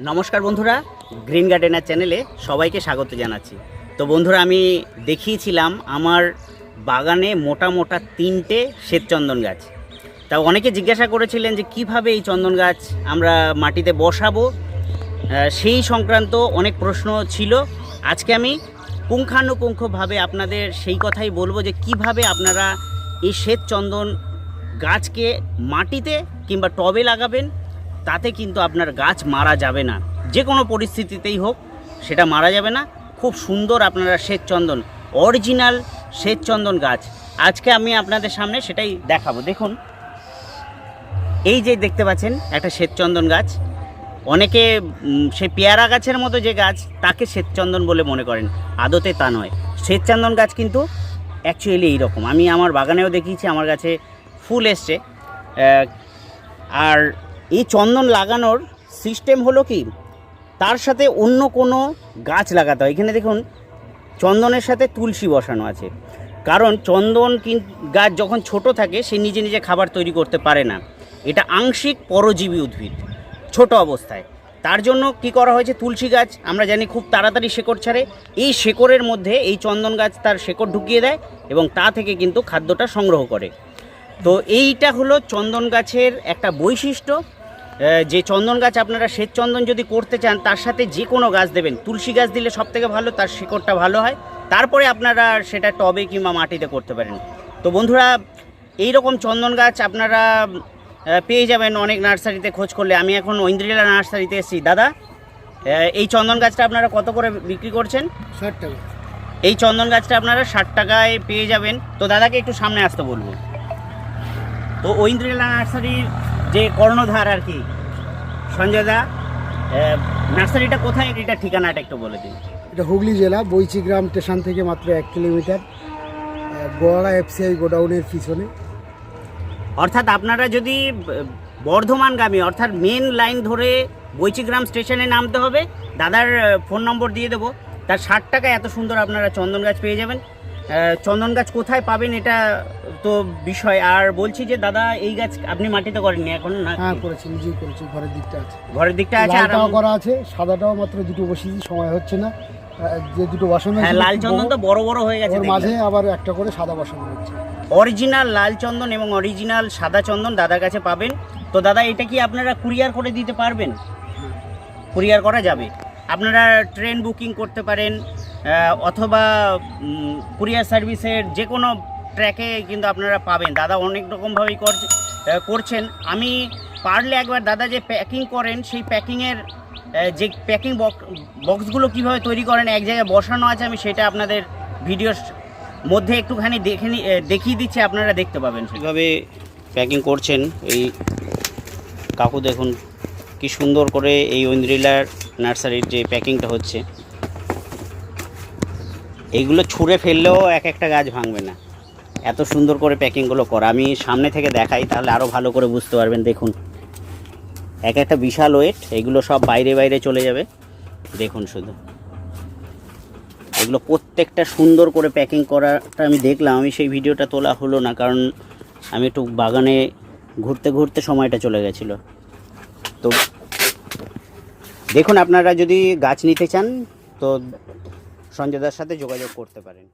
নমস্কার বন্ধুরা, green gardener চ্যানেলে সবাইকে স্বাগত জানাচ্ছি। তো বন্ধুরা, আমি দেখিয়েছিলাম আমার বাগানে মোটা মোটা তিনটে শ্বেতচন্দন গাছ। তা অনেকে জিজ্ঞাসা করেছিলেন যে কীভাবে এই চন্দন গাছ আমরা মাটিতে বসাবো? সেই সংক্রান্ত অনেক প্রশ্ন ছিল। আজকে আমি পুঙ্খানুপুঙ্খভাবে আপনাদের সেই কথাই বলব যে কীভাবে আপনারা এই শ্বেতচন্দন গাছকে মাটিতে কিংবা টবে লাগাবেন তাতে কিন্তু আপনার গাছ মারা যাবে না। যে কোনো পরিস্থিতিতেই হোক, সেটা মারা যাবে না। খুব সুন্দর আপনারা শ্বেতচন্দন, অরিজিনাল শ্বেতচন্দন গাছ। আজকে আমি আপনাদের সামনে সেটাই দেখাবো। দেখুন, এই যে দেখতে পাচ্ছেন, একটা শ্বেতচন্দন গাছ। অনেকে সেই পেয়ারা গাছের মতো যে গাছ, তাকে শ্বেতচন্দন বলে মনে করেন। আদতে তা নয়। শ্বেতচন্দন গাছ কিন্তু অ্যাকচুয়ালি এইরকম। আমি আমার বাগানেও দেখিয়েছি, আমার কাছে ফুল এসছে। আর এই চন্দন লাগানোর সিস্টেম হলো কি? তার সাথে অন্য কোনো গাছ লাগাতে হয়। এখানে দেখুন, চন্দনের সাথে তুলসী বসানো আছে। কারণ চন্দন গাছ যখন ছোট থাকে, সে নিজে নিজে খাবার তৈরি করতে পারে না। এটা আংশিক পরজীবী উদ্ভিদ, ছোট অবস্থায়। তার জন্য কি করা হয়েছে? তুলসী গাছ, আমরা জানি খুব তাড়াতাড়ি শেকড় ছাড়ে। এই শেকড়ের মধ্যে, এই চন্দন গাছ তার শেকড় ঢুকিয়ে দেয় এবং তা থেকে কিন্তু খাদ্যটা সংগ্রহ করে। তো এইটা হলো চন্দন গাছের একটা বৈশিষ্ট্য। যে চন্দন গাছ আপনারা শ্বেত চন্দন যদি করতে চান তার সাথে যে কোনো গাছ দেবেন। তুলসী গাছ দিলে সব থেকে ভালো তার শিকড়টা ভালো হয়। তারপরে আপনারা সেটা টবে কিংবা মাটিতে করতে পারেন। তো বন্ধুরা এই রকম চন্দন গাছ আপনারা পেয়ে যাবেন অনেক নার্সারিতে খোঁজ করলে। আমি এখন ঐন্দ্রিলা নার্সারিতে এসেছি। দাদা এই চন্দন গাছটা আপনারা কত করে বিক্রি করছেন? ষাট টাকা। এই চন্দন গাছটা আপনারা ষাট টাকায় পেয়ে যাবেন। তো দাদাকে একটু সামনে আসতে বলব। তো ঐন্দ্রিলা নার্সারির যে কর্ণধার আর কি সঞ্জয় দা নার্সারিটা কোথায়? এটা ঠিকানাটা একটু বলে দিন। এটা হুগলি জেলা বৈচিগ্রাম স্টেশন থেকে মাত্র এক কিলোমিটার গোয়ারা এফসিআই গোডাউনের পিছনে। অর্থাৎ আপনারা যদি বর্ধমানগামী অর্থাৎ মেন লাইন ধরে বৈচিগ্রাম স্টেশনে নামতে হবে দাদার ফোন নম্বর দিয়ে দেবো। তার ষাট টাকায় এত সুন্দর আপনারা চন্দন গাছ পেয়ে যাবেন। চন্দন গাছ কোথায় পাবেন এটা তো বিষয়। আর বলছি যে দাদা এই গাছ আপনি মাটিতে করেননি এখন না হ্যাঁ করেছি নিজেই করেছি ঘরের দিকটা আছে। ঘরের দিকটা আছে আর করা আছে সাদাটাও মাত্র দুটো বসিয়েছি সময় হচ্ছে না। যে দুটো বসানো হ্যাঁ লাল চন্দন তো বড়, বড় হয়ে গেছে ওর মাঝে আবার একটা করে সাদা বসানো হচ্ছে অরিজিনাল লাল চন্দন এবং অরিজিনাল সাদা চন্দন দাদার কাছে পাবেন। তো দাদা এটা কি আপনারা কুরিয়ার করে দিতে পারবেন? কুরিয়ার করা যাবে। আপনারা ট্রেন বুকিং করতে পারেন অথবা কুরিয়ার সার্ভিসের যে কোনো ট্র্যাকে কিন্তু আপনারা পাবেন। দাদা অনেক রকমভাবেই করছে- করছেন। আমি পারলে একবার দাদা যে প্যাকিং করেন, সেই প্যাকিংয়ের যে প্যাকিং বক্সগুলো কীভাবে তৈরি করেন, এক জায়গায় বসানো আছে, আমি সেটা আপনাদের ভিডিওর মধ্যে একটুখানি দেখে দেখিয়ে দিচ্ছি, আপনারা দেখতে পাবেন কীভাবে প্যাকিং করছেন, এই কাকু দেখুন, কি সুন্দর করে এই ঐন্দ্রিলার নার্সারির যে প্যাকিংটা হচ্ছে। এইগুলো ছুঁড়ে ফেললেও এক একটা গাছ ভাঙবে না। এত সুন্দর করে প্যাকিংগুলো করা। আমি সামনে থেকে দেখাই, তাহলে আরও ভালো করে বুঝতে পারবেন, দেখুন। এক একটা বিশাল ওয়েট এগুলো সব বাইরে বাইরে চলে যাবে। দেখুন শুধু। এগুলো প্রত্যেকটা সুন্দর করে প্যাকিং করাটা আমি দেখলাম, আমি সেই ভিডিওটা তোলা হলো না, কারণ আমি একটু বাগানে ঘুরতে ঘুরতে সময়টা চলে গেছিল। তো দেখুন, আপনারা যদি গাছ নিতে চান, তো সঞ্জয়দার সাথে যোগাযোগ করতে পারেন।